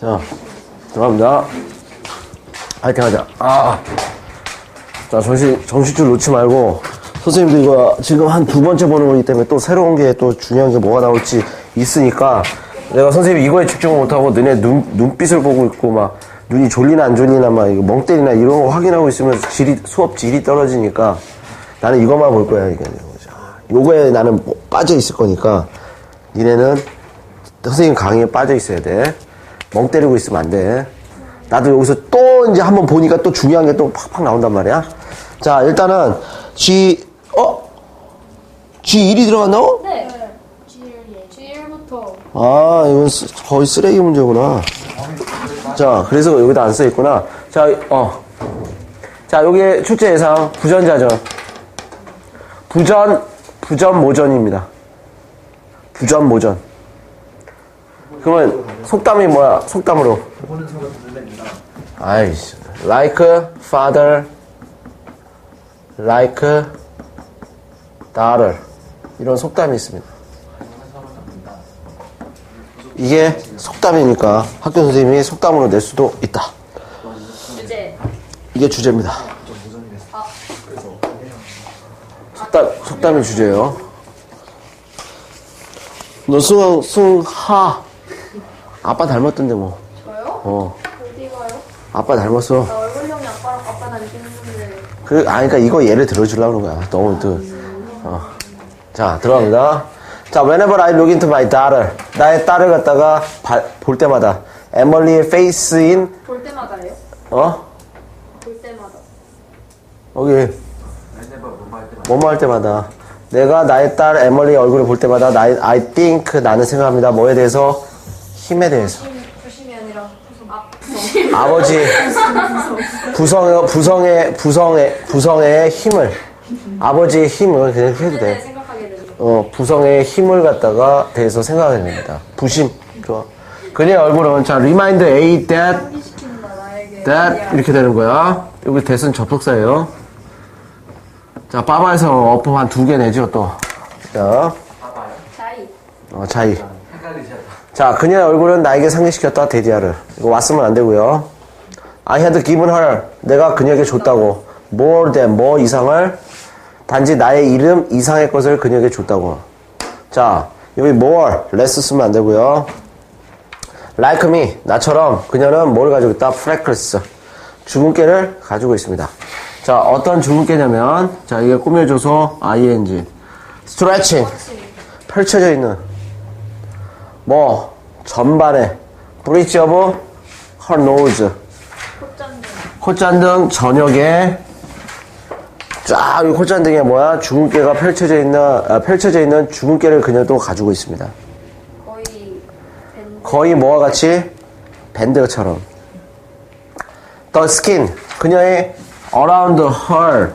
자, 들어갑니다. 화이팅 하자. 아. 자, 정신, 정신줄 놓지 말고. 선생님도 이거 지금 한 두 번째 보는 거기 때문에 또 새로운 게 또 중요한 게 뭐가 나올지 있으니까 내가 선생님이 이거에 집중을 못하고 너네 눈, 눈빛을 보고 있고 막 눈이 졸리나 안 졸리나 막 멍 때리나 이런 거 확인하고 있으면 질이, 수업 질이 떨어지니까 나는 이것만 볼 거야. 이게. 요거에 나는 뭐 빠져 있을 거니까 니네는 선생님 강의에 빠져 있어야 돼. 멍 때리고 있으면 안 돼. 나도 여기서 또 이제 한번 보니까 또 중요한 게 또 팍팍 나온단 말이야. 자, 일단은 G, 어? G1이 들어갔나고? 네. G1, G1부터 아, 이건 쓰- 거의 쓰레기 문제구나. 자, 그래서 여기다 안 써있구나. 자, 어. 자, 여기 출제 예상 부전자전. 부전, 부전 모전입니다. 부전 모전. 그러면 속담이 뭐야? 속담으로. 아이씨. like father, like daughter. 이런 속담이 있습니다. 이게 속담이니까 학교 선생님이 속담으로 낼 수도 있다. 주제 이게 주제입니다. 속담, 속담이 주제예요. 너 승, 승하. 아빠 닮았던데 뭐. 저요? 어. 어디 가요? 아빠 닮았어. 나 얼굴형이 아빠랑 아빠 닮겠는데 그, 아, 그니까 이거 예를 들어주려고 그런 거야. 너무 그, 어. 자, 들어갑니다. 자, whenever I look into my daughter. 나의 딸을 갖다가 바- 볼 때마다. Emily의 face in, 볼 때마다예요? 어? 볼 때마다 여기 뭐뭐 할 때마다 내가 나의 딸 에멀리 얼굴을 볼 때마다 나 I think 나는 생각합니다 뭐에 대해서 힘에 대해서 부심이 아니라 부심 아 아버지 부성의 부성의 부성의 부성의 힘을 아버지의 힘을 그냥 해도 네 돼. 되죠 어 부성의 힘을 갖다가 대해서 생각하게 됩니다. 부심 좋아. 그녀의 얼굴은 자 remind A that that 이렇게 되는 거야. 여기 that은 접속사예요. 자, 빠바에서 어법 한 두 개 내죠, 또. 자, 자이 어, 자이. 자, 그녀의 얼굴은 나에게 상기시켰다, 데디아를. 이거 왔으면 안 되고요. I had given her. 내가 그녀에게 줬다고. more than, 뭐 이상을. 단지 나의 이름 이상의 것을 그녀에게 줬다고. 자, 여기 more, less 쓰면 안 되고요. like me, 나처럼 그녀는 뭘 가지고 있다? freckles. 주근깨를 가지고 있습니다. 자, 어떤 주근깨냐면, 자, 이게 꾸며줘서 ing. stretching. 펼쳐져 있는. 뭐, 전반에. bridge of her nose. 콧잔등 콧잔등 저녁에 쫙, 이 콧잔등에 뭐야? 주근깨가 펼쳐져 있는, 아, 펼쳐져 있는 주근깨를 그녀도 가지고 있습니다. 거의 뭐와 같이 밴드처럼. The skin, 그녀의 around her,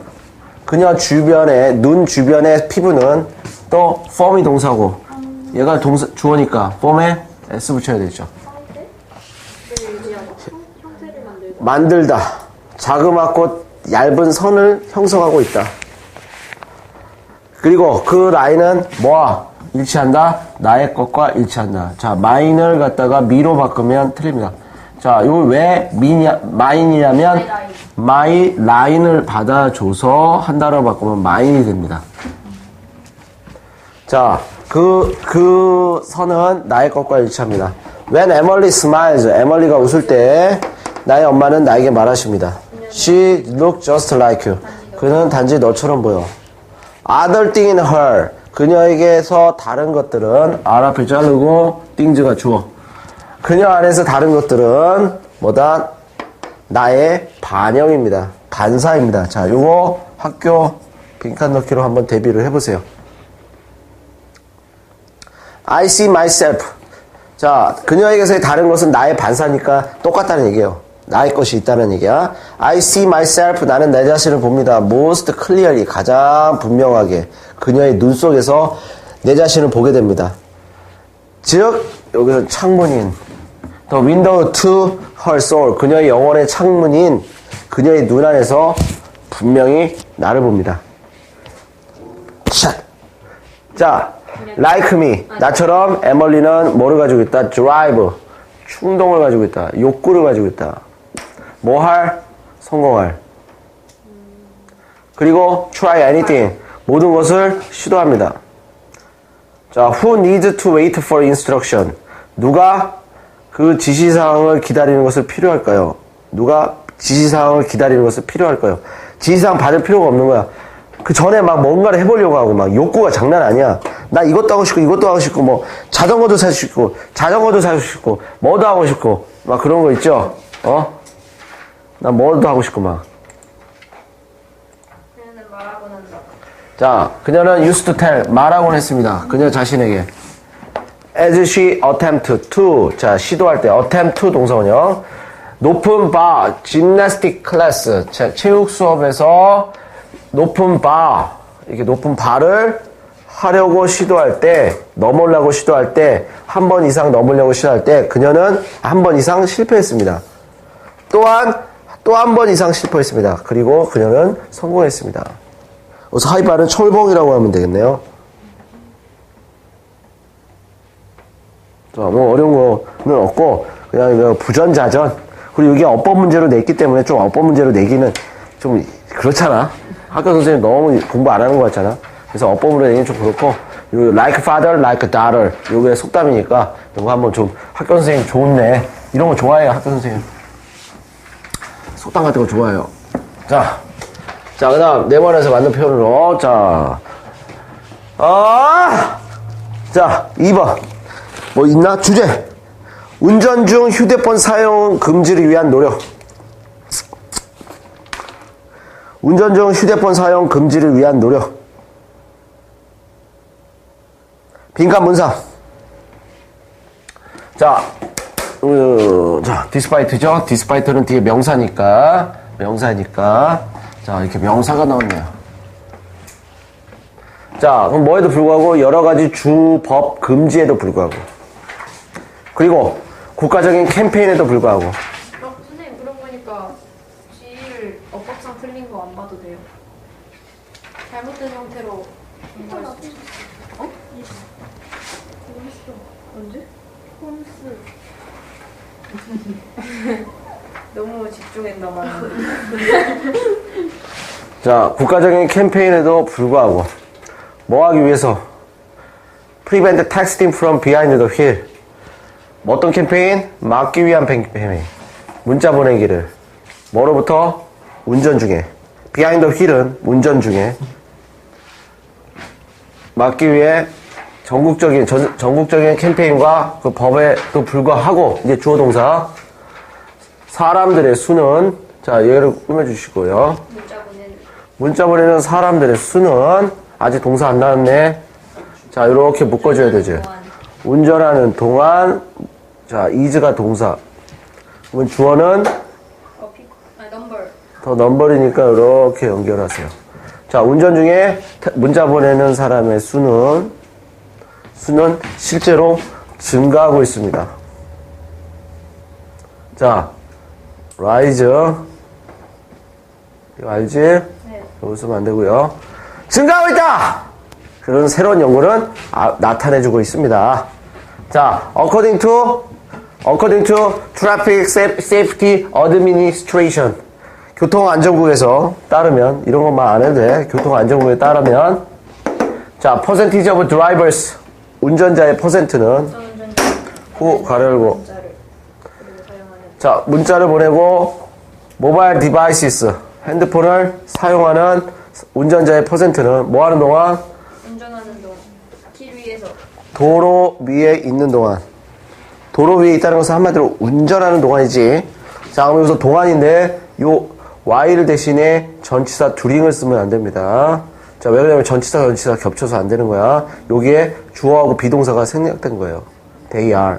그녀 주변에, 눈 주변의 피부는 또 form이 동사고, 얘가 동사, 주어니까 form에 s 붙여야 되죠. 만들다. 자그맣고 얇은 선을 형성하고 있다. 그리고 그 라인은 뭐와 일치한다? 나의 것과 일치한다. 자, 마인을 갖다가 미로 바꾸면 틀립니다. 자, 이거 왜 미냐, 마인이냐면 마이 라인. 마이 라인을 받아줘서 한 단어 바꾸면 마인이 됩니다. 자, 그, 그 선은 나의 것과 일치합니다. When Emily smiles, 에멀리가 웃을 때 나의 엄마는 나에게 말하십니다. She looks just like you. 그는 단지 너처럼 보여. Other thing in her. 그녀에게서 다른 것들은 R 앞에 자르고 things가 주어. 그녀 안에서 다른 것들은 뭐다? 나의 반영입니다. 반사입니다. 자, 요거 학교 빈칸 넣기로 한번 대비를 해보세요. I see myself. 자, 그녀에게서의 다른 것은 나의 반사니까 똑같다는 얘기예요. 나의 것이 있다는 얘기야. I see myself. 나는 내 자신을 봅니다. Most clearly. 가장 분명하게. 그녀의 눈 속에서 내 자신을 보게 됩니다. 즉, 여기서 창문인. The window to her soul. 그녀의 영혼의 창문인 그녀의 눈 안에서 분명히 나를 봅니다. 샷. 자, like me. 나처럼 에멀리는 뭐를 가지고 있다? drive. 충동을 가지고 있다. 욕구를 가지고 있다. 뭐 할? 성공할. 그리고 try anything. 모든 것을 시도합니다. 자, who needs to wait for instruction? 누가 그 지시사항을 기다리는 것을 필요할까요? 누가 지시사항을 기다리는 것을 필요할까요? 지시사항 받을 필요가 없는 거야. 그 전에 막 뭔가를 해보려고 하고 막 욕구가 장난 아니야. 나 이것도 하고 싶고 이것도 하고 싶고 뭐 자전거도 사고 싶고 자전거도 사고 싶고 뭐도 하고 싶고 막 그런 거 있죠? 어? 나 뭐도 하고 싶고 막. 자, 그녀는 used to tell, 말하곤 했습니다. 그녀 자신에게. as she attempt to, 자, 시도할 때, attempt to 동사원형. 높은 바, gymnastic class, 자, 체육 수업에서 높은 바, 이렇게 높은 바를 하려고 시도할 때, 넘으려고 시도할 때, 한 번 이상 넘으려고 시도할 때, 그녀는 한 번 이상 실패했습니다. 또한, 또 한 번 이상 실패했습니다. 그리고 그녀는 성공했습니다. 그래서 하이바는 철봉이라고 하면 되겠네요. 자, 뭐 어려운 거는 없고 그냥 부전자전 그리고 이게 어법 문제로 냈기 때문에 좀 어법 문제로 내기는 좀 그렇잖아. 학교 선생님 너무 공부 안 하는 거 같잖아. 그래서 어법으로 내기는 좀 그렇고 요 like father, like daughter 요게 속담이니까 이거 한번 좀 학교 선생님 좋네. 이런 거 좋아해요 학교 선생님. 속담 같은 거 좋아해요. 자, 자, 그 다음, 네 번에서 만든 표현으로, 자, 아! 자, 2번. 뭐 있나? 주제. 운전 중 휴대폰 사용 금지를 위한 노력. 운전 중 휴대폰 사용 금지를 위한 노력. 빈칸 문사. 자, 어, 자, 디스파이트죠? 디스파이트는 뒤에 명사니까, 명사니까. 자, 이렇게 명사가 나왔네요. 자, 그럼 뭐에도 불구하고 여러 가지 주법 금지에도 불구하고. 그리고 국가적인 캠페인에도 불구하고. 어, 선생님 그러고 보니까 G를 어법상 틀린 거 안 봐도 돼요. 잘못된 형태로 공부할 수 있어. 어? 홈스 언제? 홈스. 너무 집중했나 봐요. 자, 국가적인 캠페인에도 불구하고. 뭐 하기 위해서? Prevent texting from behind the wheel. 뭐 어떤 캠페인? 막기 위한 캠페인. 문자 보내기를. 뭐로부터? 운전 중에. behind the wheel은 운전 중에. 막기 위해 전국적인, 전, 전국적인 캠페인과 그 법에도 불구하고, 이제 주어 동사. 사람들의 수는, 자, 얘를 꾸며주시고요. 문자 보내는 문자 보내는 사람들의 수는 아직 동사 안 나왔네. 자, 이렇게 묶어줘야 되지. 동안 운전하는 동안, 자, is가 동사. 그러면 주어는 아더 넘버리니까 이렇게 연결하세요. 자, 운전 중에 태- 문자 보내는 사람의 수는, 수는 실제로 증가하고 있습니다. 자, rise. 이거 알지? 네. 여기 쓰면 안 되고요. 증가하고 있다! 그런 새로운 연구는 아- 나타내주고 있습니다. 자, according to, according to Traffic Sa- Safety Administration. 교통안전국에서 따르면, 이런 것만 안 해도 돼. 교통안전국에 따르면, 자, percentage of drivers. 운전자의 퍼센트는, 후, 사용하는 자, 문자를 보내고 모바일 디바이시스 핸드폰을 사용하는 운전자의 퍼센트는 뭐 하는 동안 운전하는 동안 길 위에서 도로 위에 있는 동안 도로 위에 있다는 것은 한마디로 운전하는 동안이지. 자, 그럼 여기서 동안인데 요 while 대신에 전치사 during을 쓰면 안 됩니다. 자, 왜 그러냐면 전치사 전치사 겹쳐서 안 되는 거야. 여기에 주어하고 비동사가 생략된 거예요. they are.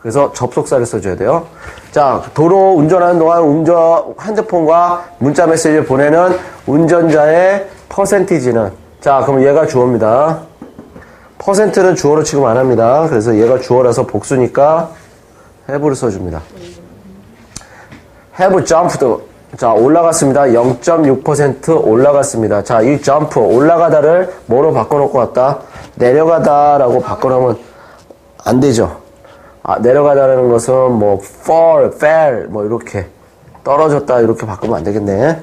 그래서 접속사를 써줘야 돼요. 자, 도로 운전하는 동안 운전, 핸드폰과 문자 메시지를 보내는 운전자의 퍼센티지는, 자, 그럼 얘가 주어입니다. 퍼센트는 주어로 취급 안 합니다. 그래서 얘가 주어라서 복수니까 have를 써줍니다. have jumped. 자, 올라갔습니다. 0.6% 올라갔습니다. 자, 이 jump, 올라가다를 뭐로 바꿔놓고 왔다? 내려가다라고 바꿔놓으면 안 되죠. 아, 내려가다라는 것은 뭐 fall, fell 뭐 이렇게 떨어졌다 이렇게 바꾸면 안 되겠네.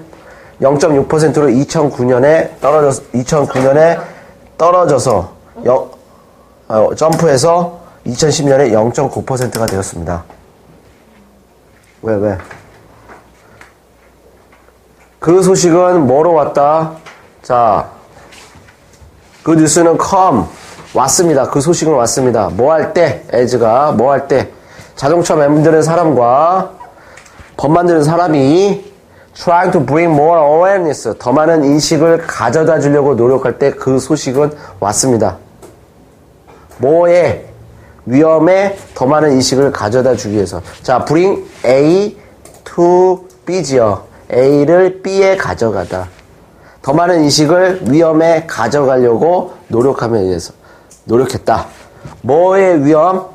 0.6%로 2009년에 떨어졌 2009년에 떨어져서 영, 어, 점프해서 2010년에 0.9%가 되었습니다. 왜 왜? 그 소식은 뭐로 왔다? 자, 그 뉴스는 come 왔습니다. 그 소식은 왔습니다. 뭐 할 때? as가 뭐 할 때? 자동차 만드는 사람과 법 만드는 사람이 trying to bring more awareness 더 많은 인식을 가져다 주려고 노력할 때 그 소식은 왔습니다. 뭐에 위험에 더 많은 인식을 가져다 주기 위해서 자 bring A to B지요. A를 B에 가져가다. 더 많은 인식을 위험에 가져가려고 노력하며 의해서 노력했다. 뭐의 위험?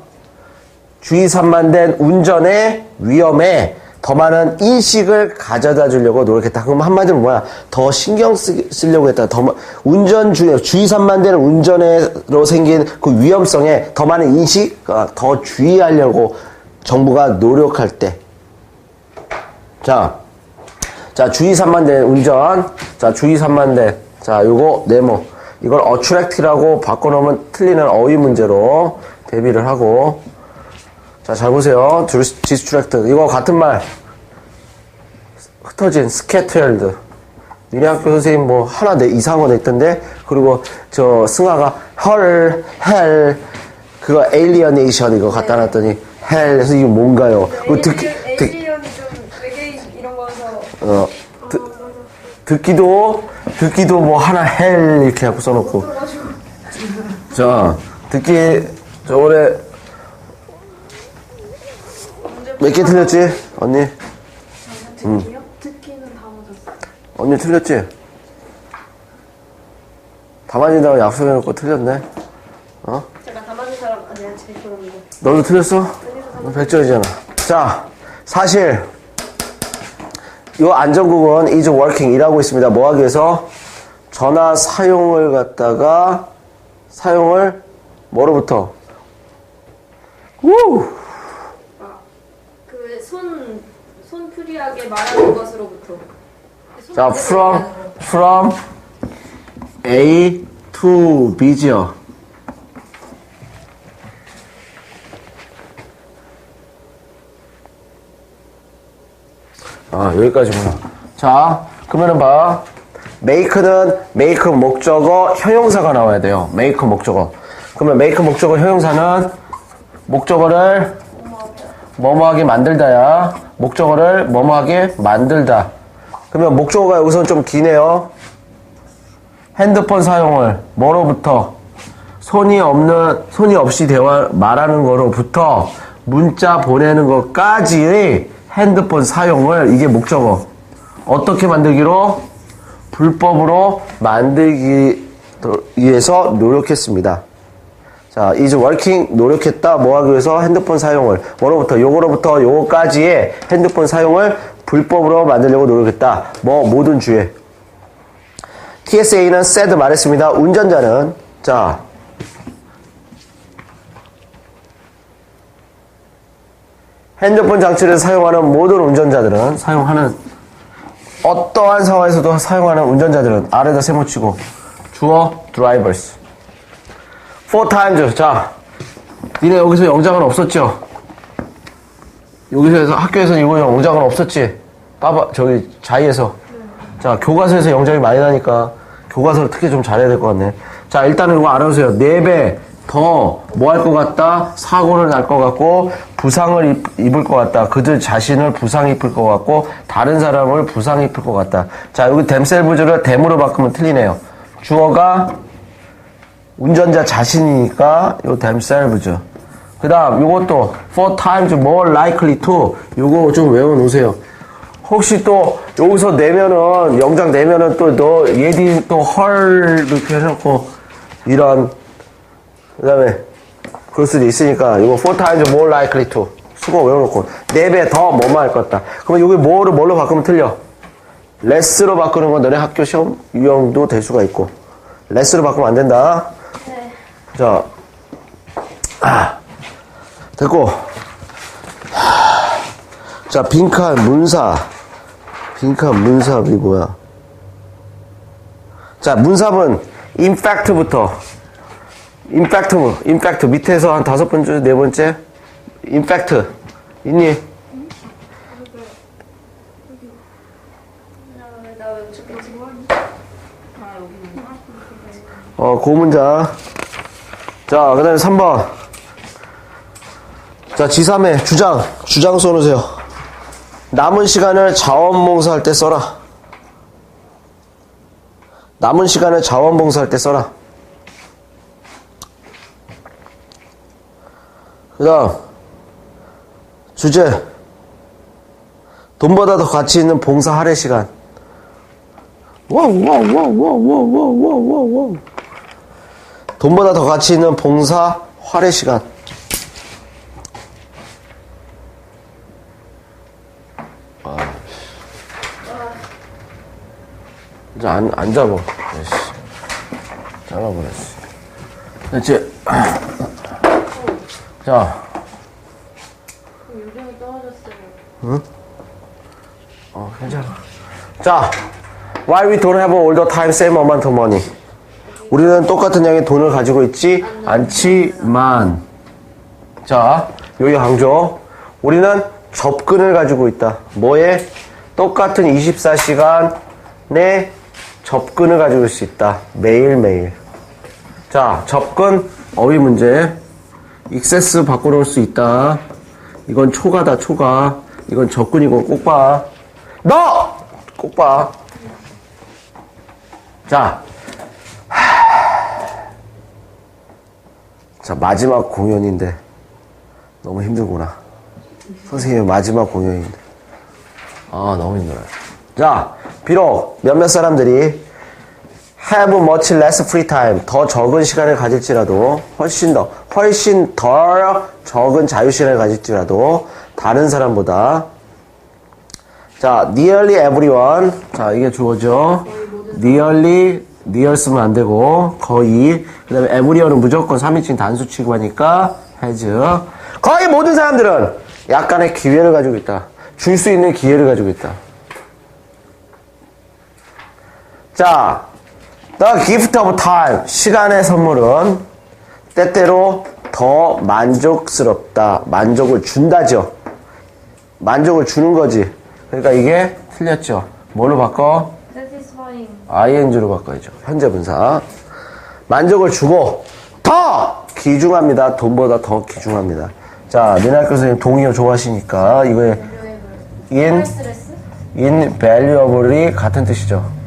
주의 산만된 운전의 위험에 더 많은 인식을 가져다 주려고 노력했다. 그럼 한마디로 뭐야? 더 신경 쓰, 쓰려고 했다. 더 마- 운전 주 주의 산만된 운전으로 생긴 그 위험성에 더 많은 인식, 어, 더 주의하려고 정부가 노력할 때. 자, 자, 주의 산만된 운전. 자, 주의 산만된. 자, 요거 네모. 이걸 attract라고 바꿔놓으면 틀리는 어휘 문제로 대비를 하고. 자, 잘 보세요. distract. 이거 같은 말. 흩어진, scattered. 니네 학교 선생님 뭐 하나 내 이상한 거 냈던데? 그리고 저 승아가 헐, 헬, 그거 alienation 이거 갖다 놨더니 헬, 그래서 이게 뭔가요? 그거 듣기, 듣, 어, 듣, 듣기도, 듣기도 뭐 하나 헬 이렇게 하고 써놓고. 자, 듣기, 저번에 몇 개 틀렸지? 언니? 듣기요? 듣기는 다 맞았어. 언니 틀렸지? 다 맞는다고 약속해놓고 틀렸네? 어? 제가 다 맞은 사람 아니야 제일 그런 거. 너도 틀렸어? 너 100점이잖아. 자, 사실, 이 안전국은 is working, 일하고 있습니다. 뭐 하기 위해서? 전화 사용을 갖다가, 사용을, 뭐로부터? 우! 그손 손프리하게 말하는 것으로부터. 그 자, from, from A to B지 아, 여기까지구나. 자, 그러면은 봐. make는 make 목적어 형용사가 나와야 돼요. make 목적어. 그러면 make 목적어 형용사는 목적어를 뭐뭐하게 만들다야. 목적어를 뭐뭐하게 만들다. 그러면 목적어가 여기서는 좀 기네요. 핸드폰 사용을 뭐로부터 손이 없는 손이 없이 대화 말하는 거로부터 문자 보내는 것까지의 핸드폰 사용을 이게 목적어 어떻게 만들기로 불법으로 만들기 위해서 노력했습니다. 자, is working 노력했다 뭐 하기 위해서 핸드폰 사용을 뭐로부터 요거로부터 요거까지의 핸드폰 사용을 불법으로 만들려고 노력했다. 뭐 모든 주에 TSA는 said 말했습니다. 운전자는 자 핸드폰 장치를 사용하는 모든 운전자들은 사용하는 어떠한 상황에서도 사용하는 운전자들은 아래다 세모치고 주어 drivers. Four times. 자 니네 여기서 영장은 없었죠? 여기서 학교에서 이거 영장은 없었지? 빠바 저기 자이에서. 자 교과서에서 영장이 많이 나니까 교과서를 특히 좀 잘해야 될 것 같네. 자 일단은 이거 알아보세요. 4배 더 뭐 할 것 같다 사고를 날 것 같고 부상을 입, 입을 것 같다 그들 자신을 부상 입을 것 같고 다른 사람을 부상 입을 것 같다 자 여기 댐셀브즈를 댐으로 바꾸면 틀리네요 주어가 운전자 자신이니까 요 themselves. 그 다음 요것도 four times more likely to 요거 좀 외워놓으세요. 혹시 또 여기서 내면은 영장 내면은 또너 예디 또 헐 이렇게 해놓고 이런 그 다음에 그럴 수도 있으니까 이거 four times more likely to 수거 외워놓고 네배더 뭐뭐 할것 같다. 그러면 여기 뭐를 뭘로 바꾸면 틀려? 레스로 바꾸는 건 너네 학교 시험 유형도 될 수가 있고 레스로 바꾸면 안 된다. 네. 자, 아. 됐고. 자, 빈칸, 문사. 빈칸, 문삽이 뭐야? 자, 문삽은 인팩트부터. 인팩트, 인팩트. 밑에서 한 다섯 번째, 네 번째. 인팩트. 있니? 어, 고문자. 자, 그 다음에 3번. 자, 지3의 주장. 주장 써놓으세요. 남은 시간을 자원봉사할 때 써라. 남은 시간을 자원봉사할 때 써라. 그 다음. 주제. 돈보다 더 가치 있는 봉사 할애 시간. 와우. 돈보다 더 가치 있는 봉사 활의 시간. 아, 이제 안, 안 잡아. 씨. 잘라버렸어. 됐지? 자, 요정이 떨어졌어요. 어, 괜찮아. 자, why we don't have all the time same amount of money? 우리는 똑같은 양의 돈을 가지고 있지 않지만, 자, 여기 강조. 우리는 접근을 가지고 있다. 뭐에? 똑같은 24시간의 접근을 가지고 있을 수 있다. 매일매일. 자, 접근, 어휘 문제. 익세스 바꿔 놓을 수 있다. 이건 초가다, 초가. 이건 접근이고, 꼭 봐. 너! 꼭 봐. 자. 자, 마지막 공연인데. 너무 힘들구나. 선생님, 마지막 공연인데. 아, 너무 힘들어요. 자, 비록 몇몇 사람들이 have much less free time, 더 적은 시간을 가질지라도, 훨씬 더, 훨씬 더 적은 자유 시간을 가질지라도, 다른 사람보다, 자, nearly everyone. 자, 이게 주어죠. nearly, near 쓰면 안 되고, 거의. 그 다음에 everyone은 무조건 3인칭 단수 취급하니까, has. 거의 모든 사람들은 약간의 기회를 가지고 있다. 줄 수 있는 기회를 가지고 있다. 자, the gift of time. 시간의 선물은 때때로 더 만족스럽다. 만족을 준다죠. 만족을 주는 거지. 그러니까 이게 틀렸죠. 뭘로 바꿔? ing로 바꿔야죠. 현재 분사. 만족을 주고 더 귀중합니다. 돈보다 더 귀중합니다. 자, 민학 교수님 동의어 좋아하시니까 이거에 in 스트레스? invaluable이 같은 뜻이죠.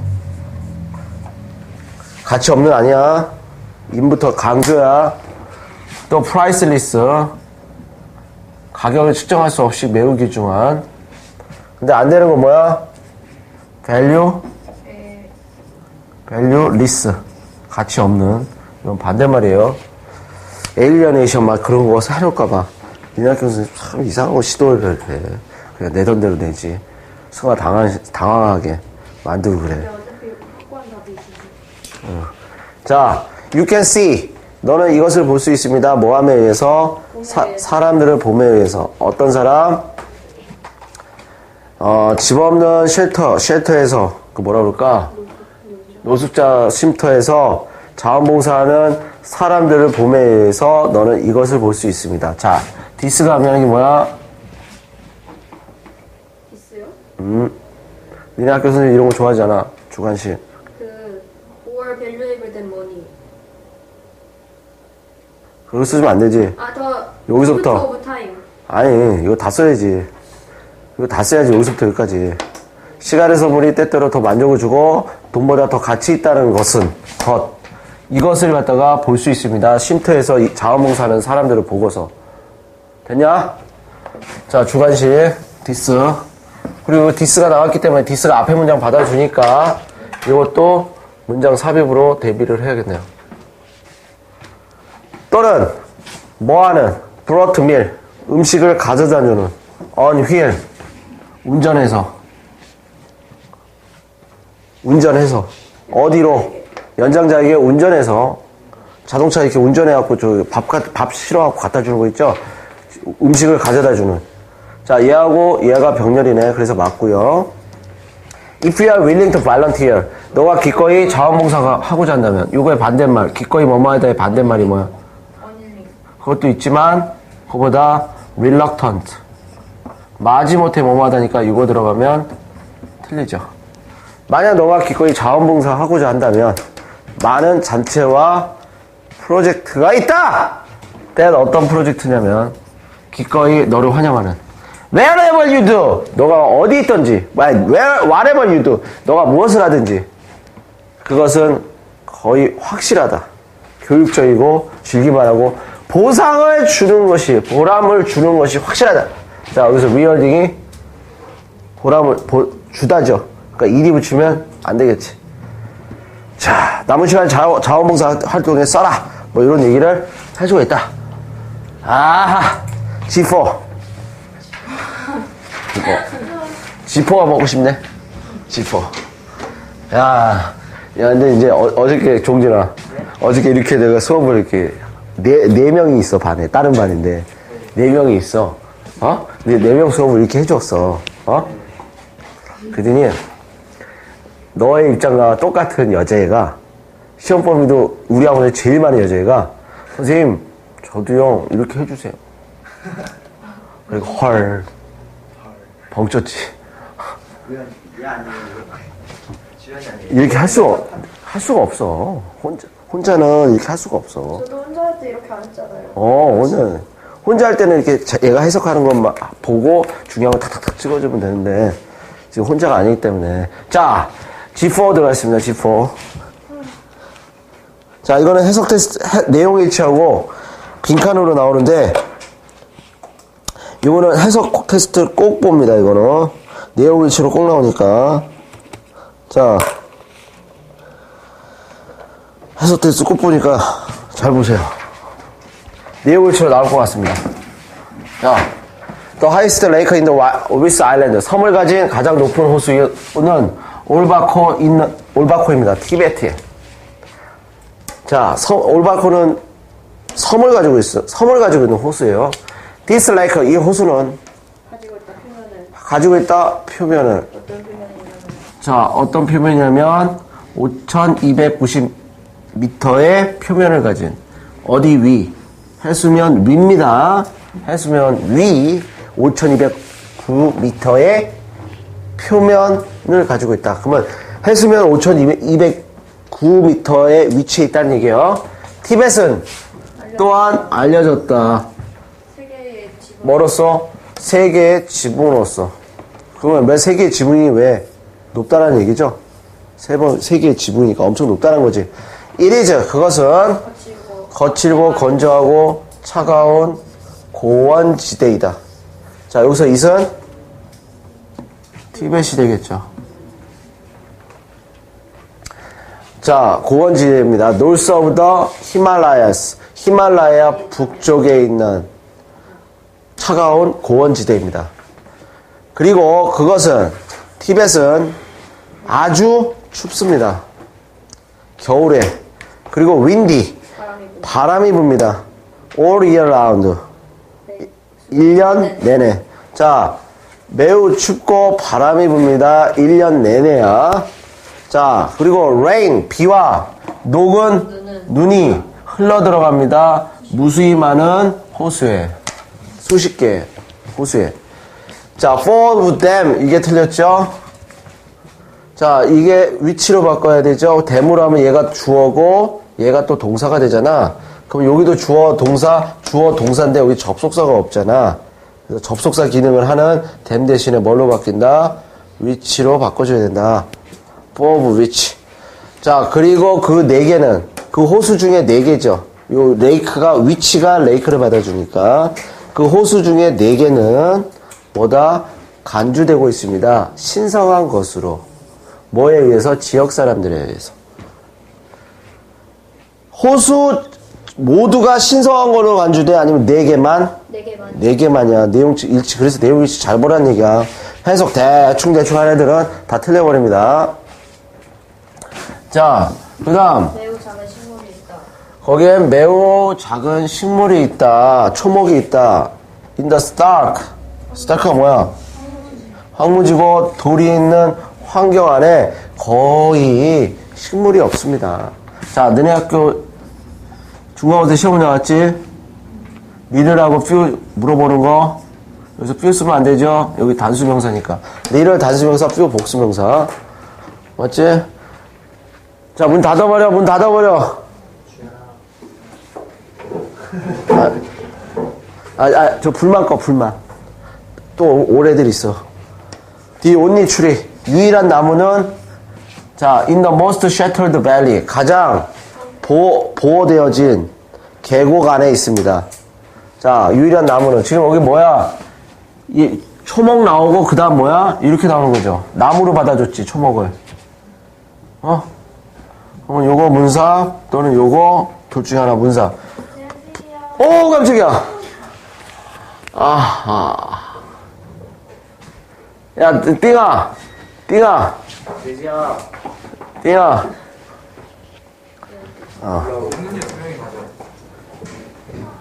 가치 없는 아니야. 인부터 강조야. 또 priceless. 가격을 측정할 수 없이 매우 귀중한. 근데 안 되는 건 뭐야? value, 네. valueless. 가치 없는. 이건 반대말이에요. 에일리어네이션 막 그런 거 해놓을까봐. 민학 교수님 참 이상한 거 시도를 해. 그냥 내던 대로 내지. 승아 당황, 당황하게 만들고 그래. 어차피 확고한 답이 있으시 자, you can see. 너는 이것을 볼 수 있습니다. 모함에 의해서 사, 사람들을 봄에 의해서 어떤 사람? 어, 집 없는 쉘터, 쉘터에서 그 뭐라 그럴까? 노숙자 쉼터에서 자원봉사하는 사람들을 봄에 의해서 너는 이것을 볼 수 있습니다. 자, 디스가 하면 이게 뭐야? 있어요? 니네 학교 선생님 이런 거 좋아하잖아. 주관식. Valuable than money. 그거 쓰면 안 되지. 아 더 여기서부터. of time. 아니, 이거 다 써야지. 이거 다 써야지, 여기서부터 여기까지. 시간의 선물이 때때로 더 만족을 주고, 돈보다 더 가치 있다는 것은, 것. 이것을 갖다가 볼 수 있습니다. 쉼터에서 이 자원봉사하는 사람들을 보고서. 됐냐? 자, 주관식, 디스. 그리고 디스가 나왔기 때문에 디스가 앞에 문장 받아주니까, 이것도 문장 삽입으로 대비를 해야겠네요. 또는, 뭐하는, brought meal, 음식을 가져다 주는, wheel, 운전해서. 운전해서. 어디로? 연장자에게 운전해서. 자동차 이렇게 운전해갖고, 저, 밥, 가- 밥 실어갖고 갖다 주는 거 있죠? 음식을 가져다 주는. 자, 얘하고 얘가 병렬이네. 그래서 맞고요. If you are willing to volunteer, 너가 기꺼이 자원봉사가 하고자 한다면, 이거의 반대말, 기꺼이 뭐뭐하다의 반대말이 뭐야? 그것도 있지만, 그거보다 reluctant. 마지못해 뭐뭐하다니까 이거 들어가면 틀리죠. 만약 너가 기꺼이 자원봉사 하고자 한다면, 많은 잔체와 프로젝트가 있다! that 어떤 프로젝트냐면, 기꺼이 너를 환영하는. Wherever you do, 너가 어디 있든지, where, whatever you do, 너가 무엇을 하든지, 그것은 거의 확실하다. 교육적이고 즐기만 하고 보상을 주는 것이 보람을 주는 것이 확실하다. 자 여기서 리얼딩이 보람을 보- 주다죠. 그러니까 일이 붙이면 안 되겠지. 자 남은 시간 자원, 자원봉사 활동에 써라. 뭐 이런 얘기를 해주고 있다. 아하 G4 이거 G4가 먹고 싶네. G4. 야, 야, 근데 이제 어, 어저께 종진아, 어저께 이렇게 내가 수업을 이렇게 네, 네 명이 있어 반에 다른 반인데 네 명이 있어, 어? 근데 네 명 수업을 이렇게 해줬어, 어? 그러더니 너의 입장과 똑같은 여자애가 시험 범위도 우리 학원에 제일 많은 여자애가 선생님 저도요 이렇게 해주세요. 그리고 헐 벙쪘지. 이. 이렇게 할 수가 할 수가 없어. 혼자 혼자는 이렇게 할 수가 없어. 저도 혼자 할 때 이렇게 안 했잖아요. 어, 혼자 혼자 할 때는 이렇게 자- 얘가 해석하는 것만 보고 중요한 거 탁탁탁 찍어주면 되는데 지금 혼자가 아니기 때문에 자 G4 들어갔습니다. G4. 자 이거는 해석 테스트 해- 내용 일치하고 빈칸으로 나오는데 이거는 해석 테스트를 꼭 봅니다. 이거는 내용 일치로 꼭 나오니까 자 해석 테스트 꼭 보니까 잘 보세요. 내용 일치로 나올 것 같습니다. 자, highest lake in the West Island. 섬을 가진 가장 높은 호수는 올바코 있는 올바코입니다. 티베트에. 자, 섬, 올바코는 섬을 가지고 있어. 섬을 가지고 있는 호수예요. This lake 이 호수는 가지고 있다 표면을 가지고 있다 표면을 어떤 표면이냐면 자, 어떤 표면이냐면 5,290m의 표면을 가진 어디 위? 해수면 위입니다. 해수면 위 5,209m의 표면을 가지고 있다. 그러면 해수면 5,209m의 위치에 있다는 얘기예요. 티벳은 또한 알려졌다. 뭐로써? 세계의 지붕으로서. 그러면 매 세계의 지붕이 왜 높다라는 얘기죠? 세 번, 세계의 지붕이니까 엄청 높다는 거지. 1이죠. 그것은 거칠고 건조하고 차가운 고원지대이다. 자, 여기서 이은 티벳이 되겠죠. 자, 고원지대입니다. North of the. 히말라야 북쪽에 있는 차가운 고원지대입니다. 그리고 그것은 티벳은 아주 춥습니다. 겨울에 그리고 윈디 바람이 붑니다. all year round. 1년 내내. 자, 매우 춥고 바람이 붑니다. 1년 내내야. 자, 그리고 rain, 비와 녹은 눈이 흘러 들어갑니다. 무수히 많은 호수에. 수십 개 호수에. 자, of them. 이게 틀렸죠? 자, 이게 위치로 바꿔야 되죠. 하면 얘가 주어고 얘가 또 동사가 되잖아. 그럼 여기도 주어, 동사, 주어, 동사인데 여기 접속사가 없잖아. 그래서 접속사 기능을 하는 them 대신에 뭘로 바뀐다? 위치로 바꿔줘야 된다. for which. 자, 그리고 그 네 개는 그 호수 중에 네 개죠. 요 레이크가 위치가 레이크를 받아주니까 그 호수 중에 네 개는 뭐다? 간주되고 있습니다. 신성한 것으로. 뭐에 의해서? 지역 사람들에 의해서. 호수 모두가 신성한 걸로 간주돼? 아니면 네 개만? 네 개만. 네 개만이야. 내용 일치 그래서 내용 일치 잘 보라는 얘기야. 해석 대충 대충 하는 애들은 다 틀려버립니다. 자 그다음. 있다. 거기엔 매우 작은 식물이 있다. 초목이 있다. in the stark. stark가 뭐야? 황무지고 돌이 있는 환경 안에 거의 식물이 없습니다. 자, 너네 학교 중간고사 시험 나왔지? 리를하고 퓨 물어보는 거 여기서 퓨 쓰면 안 되죠? 여기 단수명사니까 리를 단수명사 퓨 복수명사 맞지? 자 문 닫아버려 문 닫아버려 아, 아, 저 불만 꺼 불만 또 오래들 있어 The only tree 유일한 나무는 자 in the most sheltered valley 가장 보호, 보호되어진 계곡 안에 있습니다 자, 유일한 나무는 지금 여기 뭐야? 이 초목 나오고 그 다음 뭐야? 이렇게 나오는 거죠. 나무로 받아줬지 초목을. 어? 그러면 요거 문사 또는 요거 둘 중에 하나 문사. 오 깜짝이야. 아하. 야 띵아, 띵아. 띵아.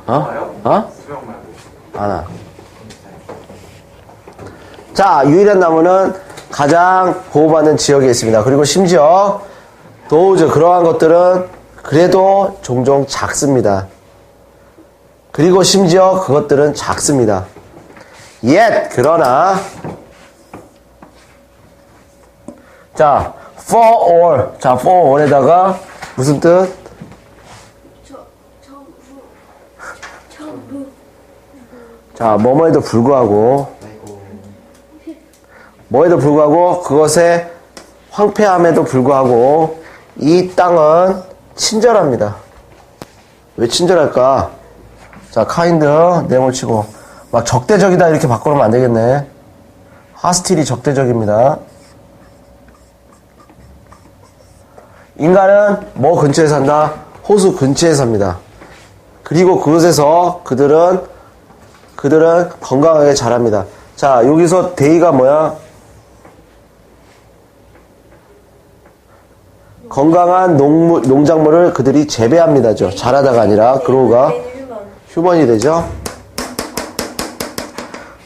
어? 어? 하나. 자, 유일한 나무는 가장 보호받는 지역에 있습니다. 그리고 심지어 도우즈 그러한 것들은 그래도 종종 작습니다. 그리고 심지어 그것들은 작습니다. yet 그러나 자, for all 자, for all에다가 무슨 뜻? 자, 뭐뭐에도 불구하고, 뭐에도 불구하고, 그것의 황폐함에도 불구하고, 이 땅은 친절합니다. 왜 친절할까? 자, 카인드, 네모 치고, 막 적대적이다 이렇게 바꿔놓으면 안 되겠네. 하스틸이 적대적입니다. 인간은 뭐 근처에 산다? 호수 근처에 삽니다. 그리고 그곳에서 그들은 그들은 건강하게 자랍니다. 자, 여기서 데이가 뭐야? 건강한 농무, 농작물을 그들이 재배합니다죠. 자라다가 아니라 그로가 휴먼, 휴먼이 되죠.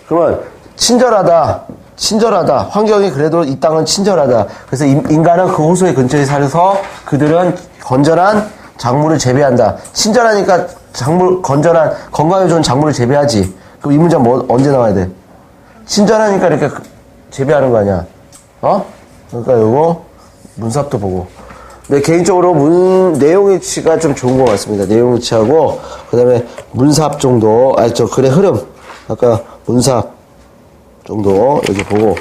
그러면 친절하다, 친절하다. 환경이 그래도 이 땅은 친절하다. 그래서 인- 인간은 그 호수의 근처에 살아서 그들은 건전한 작물을 재배한다. 친절하니까 작물 건전한 건강에 좋은 작물을 재배하지. 그럼 이 문장 뭐 언제 나와야 돼? 친절하니까 이렇게 그- 재배하는 거 아니야? 어? 그러니까 요거 문삽도 보고. 근데 개인적으로 문 내용일치가 좀 좋은 것 같습니다. 내용일치하고 그 다음에 문삽 정도, 아니 저 글의 흐름. 아까 문삽 정도 여기 보고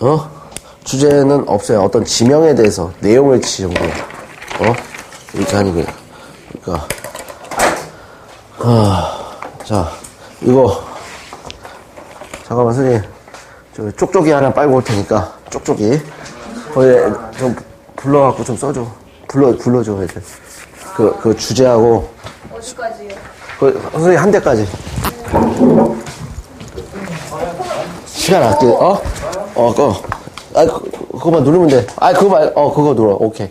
어? 주제는 없어요. 어떤 지명에 대해서 내용일치 정도. 어? 이렇게 하는 거예요. 그러니까 아, 자 이거 잠깐만 선생님 저 쪽쪽이 하나 빨고 올 테니까 쪽쪽이 거기 좀 불러갖고 좀 써줘. 불러 불러줘 애들. 그, 그 주제하고 어디까지요? 그 선생님 한 대까지. 시간 아껴. 어? 어, 그거. 아, 그, 그거만 누르면 돼. 아, 그거 말, 어, 그거 눌러. 오케이.